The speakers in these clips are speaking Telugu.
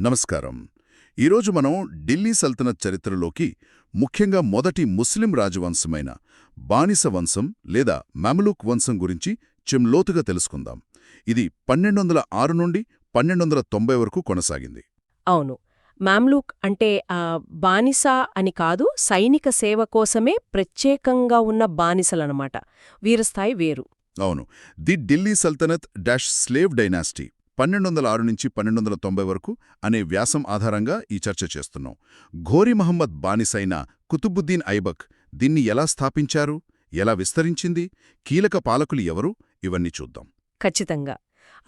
నమస్కారం. ఈరోజు మనం ఢిల్లీ సల్తనత్ చరిత్రలోకి ముఖ్యంగా మొదటి ముస్లిం రాజవంశమైన బానిస వంశం లేదా మమలూక్ వంశం గురించి చెంలోతుగా తెలుసుకుందాం. ఇది పన్నెండు వందల ఆరు నుండి పన్నెండు వందల తొంభై వరకు కొనసాగింది. అవును. మామ్లూక్ అంటే ఆ, బానిస అని కాదు సైనిక సేవ కోసమే ప్రత్యేకంగా ఉన్న బానిసలనమాట. వీరస్థాయి వేరు. అవును. The Delhi sultanate dash slave dynasty. పన్నెండు వందల ఆరు నుంచి పన్నెండు వందల తొంభై వరకు అనే వ్యాసం ఆధారంగా ఈ చర్చ చేస్తున్నాం. ఘోరీ మహమ్మద్ బానిసైన కుతుబుద్దీన్ ఐబక్ దీన్ని ఎలా స్థాపించారు? ఎలా విస్తరించింది? కీలక పాలకులు ఎవరు? ఇవన్నీ చూద్దాం. ఖచ్చితంగా.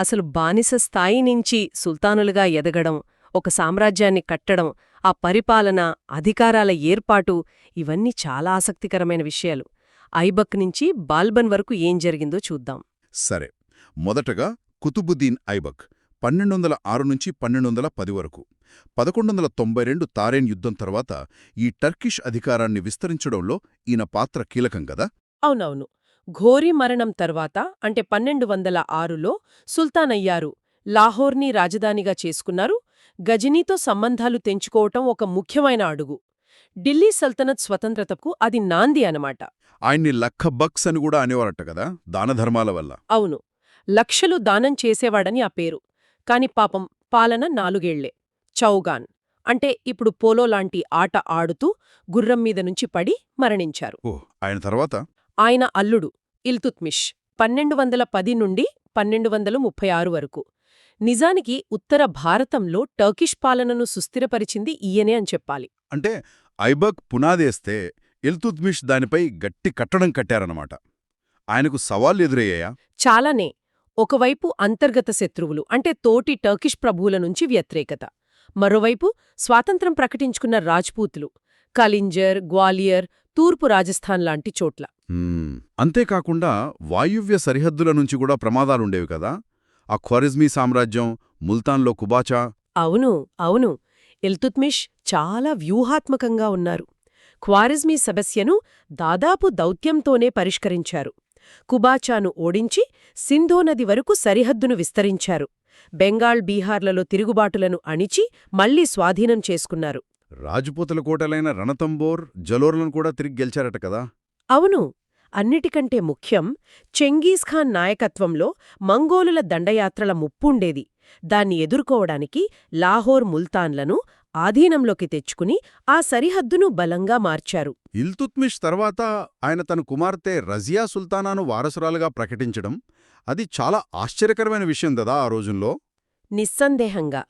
అసలు బానిస స్థాయి నుంచి సుల్తానులుగా ఎదగడం ఒక సామ్రాజ్యాన్ని కట్టడం ఆ పరిపాలన అధికారాల ఏర్పాటు ఇవన్నీ చాలా ఆసక్తికరమైన విషయాలు. ఐబక్ నుంచి బాల్బన్ వరకు ఏం జరిగిందో చూద్దాం. సరే. మొదటగా కుతుబుద్దీన్ ఐబక్ పన్నెండు వందల ఆరు నుంచి పన్నెండు వందల పది వరకు. పదకొండు వందల తొంభై రెండు తారేన్ యుద్ధం తర్వాత ఈ టర్కిష్ అధికారాన్ని విస్తరించడంలో ఈయన పాత్ర కీలకం కదా అవునవును. ఘోరీ మరణం తర్వాత అంటే పన్నెండు వందల ఆరులో సుల్తాన్ అయ్యారు లాహోర్ని రాజధానిగా చేసుకున్నారు. గజనీతో సంబంధాలు తెంచుకోవటం ఒక ముఖ్యమైన అడుగు. ఢిల్లీ సల్తనత్ స్వతంత్రతకు అది నాంది అనమాట ఆయన్ని లక్క బక్స్ అని కూడా అనేవారట కదా దానధర్మాల వల్ల. అవును. లక్షలు దానం చేసేవాడని ఆ పేరు. కాని పాపం పాలన నాలుగేళ్ళే. చౌగాన్. అంటే ఇప్పుడు పోలో లాంటి ఆట ఆడుతూ గుర్రం మీద నుంచి పడి మరణించారు. ఓ ఆయన తర్వాత? ఆయన అల్లుడు ఇల్తుత్మిష్. పన్నెండు వందల పది నుండి పన్నెండు వందల ముప్పై ఆరు వరకు. నిజానికి ఉత్తర భారతంలో టర్కిష్ పాలనను సుస్థిరపరిచింది ఈయనే అని చెప్పాలి. అంటే ఐబక్ పునాదేస్తే ఇల్తుత్మిష్ దానిపై గట్టి కట్టడం కట్టారన్నమాట. ఆయనకు సవాళ్ళు ఎదురయ్యాయా? చాలానే. ఒకవైపు అంతర్గత శత్రువులు అంటే తోటి టర్కిష్ ప్రభువుల నుంచి వ్యతిరేకత. మరోవైపు స్వాతంత్రం ప్రకటించుకున్న రాజ్పూతులు కలింజర్ గ్వాలియర్ తూర్పు రాజస్థాన్ లాంటి చోట్ల. అంతేకాకుండా వాయువ్య సరిహద్దుల నుంచి కూడా ప్రమాదాలుండేవి కదా? ఆ ఖ్వారిజ్మీ సామ్రాజ్యం ముల్తాన్లో కుబాచా. అవును అవును. ఇల్తుత్మిష్ చాలా వ్యూహాత్మకంగా ఉన్నారు. ఖ్వారిజ్మీ సమస్యను దాదాపు దౌత్యంతోనే పరిష్కరించారు. కుబాచాను ఓడించి సింధో నది వరకు సరిహద్దును విస్తరించారు. బెంగాల్ బీహార్లలో తిరుగుబాటులను అణిచి మళ్ళీ స్వాధీనం చేసుకున్నారు. రాజపూతల కోటలైన రణతంబోర్ జలోర్లను కూడా తిరిగి గెలిచారట కదా? అవును. అన్నిటికంటే ముఖ్యం చెంగీజ్ ఖాన్ నాయకత్వంలో మంగోలుల దండయాత్రల ముప్పుండేది దాన్ని ఎదుర్కోవడానికి లాహోర్ ముల్తాన్లను ఆధీనంలోకి తెచ్చుకుని ఆ సరిహద్దును బలంగా మార్చారు. ఇల్తుత్మిష్ తర్వాత ఆయన తన కుమార్తె రజియా సుల్తానాను వారసురాలుగా ప్రకటించడం అది చాలా ఆశ్చర్యకరమైన విషయం కదా ఆ రోజుల్లో. నిస్సందేహంగా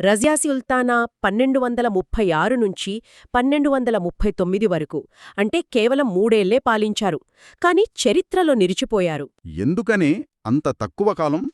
రజియా సుల్తానా పన్నెండు వందల ముప్పై ఆరు నుంచి పన్నెండు వందల ముప్పై తొమ్మిది వరకు అంటే కేవలం మూడేళ్ళే పాలించారు కాని చరిత్రలో నిలిచిపోయారు. ఎందుకని అంత తక్కువ కాలం?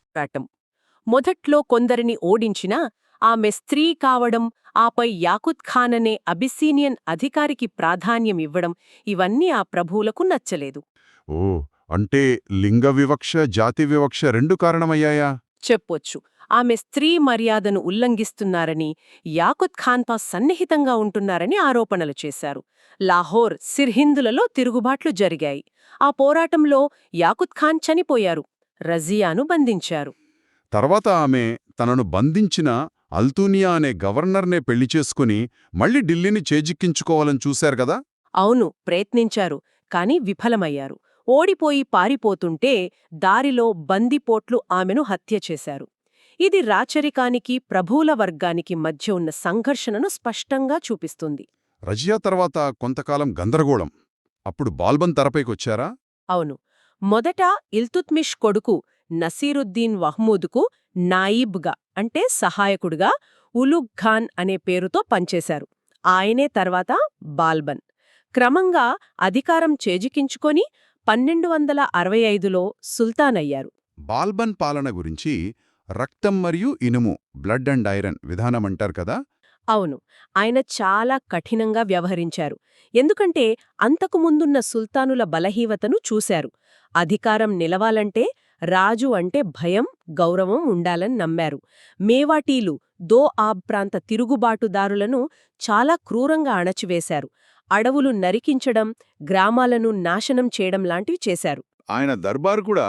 మొదట్లో కొందరిని ఓడించినా ఆమె స్త్రీ కావడం ఆపై యాకుత్ ఖాన్ అనే అబిస్సీనియన్ అధికారికి ప్రాధాన్యమివ్వడం ఇవన్నీ ఆ ప్రభువులకు నచ్చలేదు. ఓ అంటే లింగ వివక్ష జాతి వివక్ష రెండు కారణమయ్యాయా? చెప్పొచ్చు. ఆమె స్త్రీ మర్యాదను ఉల్లంఘిస్తున్నారని యాకుత్ ఖాన్పా సన్నిహితంగా ఉంటున్నారని ఆరోపణలు చేశారు. లాహోర్ సిర్హిందులలో తిరుగుబాట్లు జరిగాయి. ఆ పోరాటంలో యాకుత్ ఖాన్ చనిపోయారు. రజియాను బంధించారు. తర్వాత ఆమె తనను బంధించిన అల్తూనియా అనే గవర్నర్నే పెళ్ళి చేసుకుని మళ్ళీ ఢిల్లీని చేజిక్కించుకోవాలని చూశారు కదా? అవును ప్రయత్నించారు కాని విఫలమయ్యారు. ఓడిపోయి పారిపోతుంటే దారిలో బందిపోట్లు ఆమెను హత్య చేశారు. ఇది రాచరికానికి ప్రభువుల వర్గానికి మధ్య ఉన్న సంఘర్షణను స్పష్టంగా చూపిస్తుంది. రజియా తర్వాత కొంతకాలం గందరగోళం. అప్పుడు బాల్బన్ తెరపైకొచ్చారా? అవును. మొదట ఇల్తుత్మిష్ కొడుకు నసీరుద్దీన్ వహ్మూదుకు నాయిబ్గా అంటే సహాయకుడుగా ఉలుగ్ ఖాన్ అనే పేరుతో పనిచేశారు. ఆయనే తర్వాత బాల్బన్. క్రమంగా అధికారం చేజికించుకొని పన్నెండు వందల అరవై ఐదులో సుల్తాన్ అయ్యారు బాల్బన్ పాలన గురించి రక్తం మరియు ఇనుము బ్లడ్ అండ్ ఐరన్ విధానమంటారు కదా? అవును. ఆయన చాలా కఠినంగా వ్యవహరించారు. ఎందుకంటే అంతకుముందున్న సుల్తానుల బలహీవతను చూశారు. అధికారం నిలవాలంటే రాజు అంటే భయం గౌరవం ఉండాలని నమ్మారు. మేవాటీలు దో ఆబ్ ప్రాంత తిరుగుబాటుదారులను చాలా క్రూరంగా అణచివేశారు. అడవులు నరికించడం గ్రామాలను నాశనం చేయడం లాంటివి చేశారు. ఆయన దర్బారు కూడా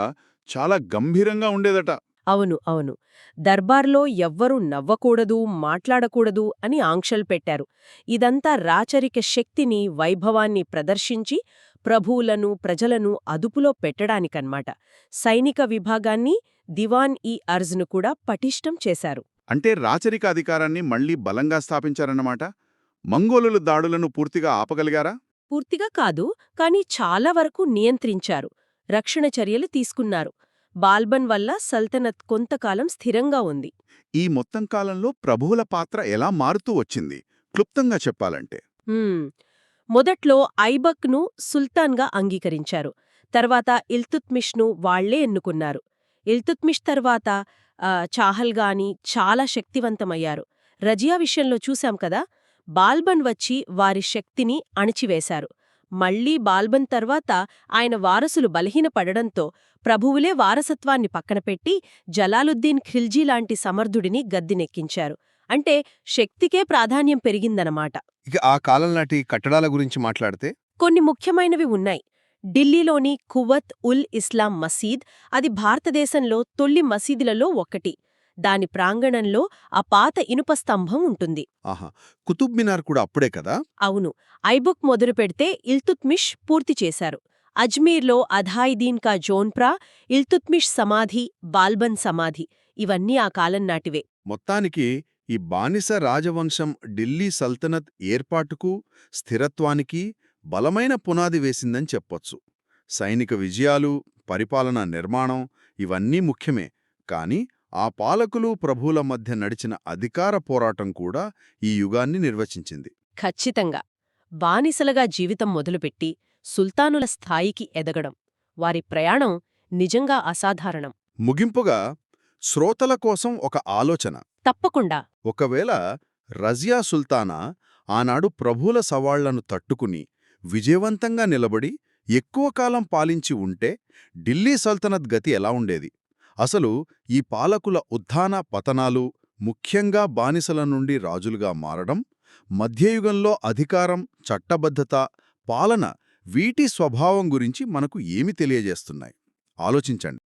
చాలా గంభీరంగా ఉండేదట. అవును అవును. దర్బార్లో ఎవ్వరూ నవ్వకూడదు మాట్లాడకూడదు అని ఆంక్షలు పెట్టారు. ఇదంతా రాచరిక శక్తిని వైభవాన్ని ప్రదర్శించి ప్రభువులను ప్రజలను అదుపులో పెట్టడానికన్మాట. సైనిక విభాగాన్ని దివాన్ ఈ అర్జ్ను కూడా పటిష్టం చేశారు. అంటే రాచరిక అధికారాన్ని మళ్ళీ బలంగా స్థాపించారన్నమాట? మంగోలుల దాడులను పూర్తిగా ఆపగలిగారా? పూర్తిగా కాదు కానీ చాలా వరకు నియంత్రించారు. రక్షణ చర్యలు తీసుకున్నారు. బాల్బన్ వల్ల సల్తనత్ కొంతకాలం స్థిరంగా ఉంది. ఈ మొత్తం కాలంలో ప్రభువుల పాత్ర ఎలా మారుతూ వచ్చింది? క్లుప్తంగా చెప్పాలంటే. మొదట్లో ఐబక్ను సుల్తాన్గా అంగీకరించారు. తర్వాత ఇల్తుత్మిష్ను వాళ్ళే ఎన్నుకున్నారు. ఇల్తుత్మిష్ తర్వాత చాహల్గాని చాలా శక్తివంతమయ్యారు. రజియా విషయంలో చూశాం కదా బాల్బన్ వచ్చి వారి శక్తిని అణిచివేశారు. మళ్ళీ బాల్బన్ తర్వాత ఆయన వారసులు బలహీనపడడంతో ప్రభువులే వారసత్వాన్ని పక్కనపెట్టి జలాలుద్దీన్ ఖిల్జీ లాంటి సమర్థుడిని గద్దెనెక్కించారు. అంటే శక్తికే ప్రాధాన్యం పెరిగిందనమాట. ఇక ఆ కాలం నాటి కట్టడాల గురించి మాట్లాడితే? కొన్ని ముఖ్యమైనవి ఉన్నాయి. ఢిల్లీలోని కువత్ ఉల్ ఇస్లాం మసీద్ అది భారతదేశంలో తొలి మసీదులలో ఒకటి. దాని ప్రాంగణంలో ఆ పాత ఇనుప స్తంభం ఉంటుంది. ఆహా! కుతుబ్ మినార్ కూడా అప్పుడే కదా? అవును. ఐబుక్ మొదలు పెడితే ఇల్తుత్మిష్ పూర్తి చేశారు. అజ్మీర్లో అధాయిదీన్ కా జోన్ప్రా ఇల్తుత్మిష్ సమాధి బాల్బన్ సమాధి ఇవన్నీ ఆ కాలం నాటివే. మొత్తానికి ఈ బానిస రాజవంశం ఢిల్లీ సల్తనత్ ఏర్పాటుకు స్థిరత్వానికి బలమైన పునాది వేసిందని చెప్పొచ్చు. సైనిక విజయాలు పరిపాలనా నిర్మాణం ఇవన్నీ ముఖ్యమే. కాని ఆ పాలకులు ప్రభువుల మధ్య నడిచిన అధికార పోరాటం కూడా ఈ యుగాన్ని నిర్వచించింది. ఖచ్చితంగా. బానిసలుగా జీవితం మొదలుపెట్టి సుల్తానుల స్థాయికి ఎదగడం వారి ప్రయాణం నిజంగా అసాధారణం. ముగింపుగా శ్రోతల కోసం ఒక ఆలోచన. తప్పకుండా. ఒకవేళ రజియా సుల్తానా ఆనాడు ప్రభువుల సవాళ్ళను తట్టుకుని విజయవంతంగా నిలబడి ఎక్కువ కాలం పాలించి ఉంటే ఢిల్లీ సల్తనత్ గతి ఎలా ఉండేది? అసలు ఈ పాలకుల ఉత్థాన పతనాలు ముఖ్యంగా బానిసల నుండి రాజులుగా మారడం మధ్యయుగంలో అధికారం చట్టబద్ధత పాలన వీటి స్వభావం గురించి మనకు ఏమి తెలియజేస్తున్నాయి? ఆలోచించండి.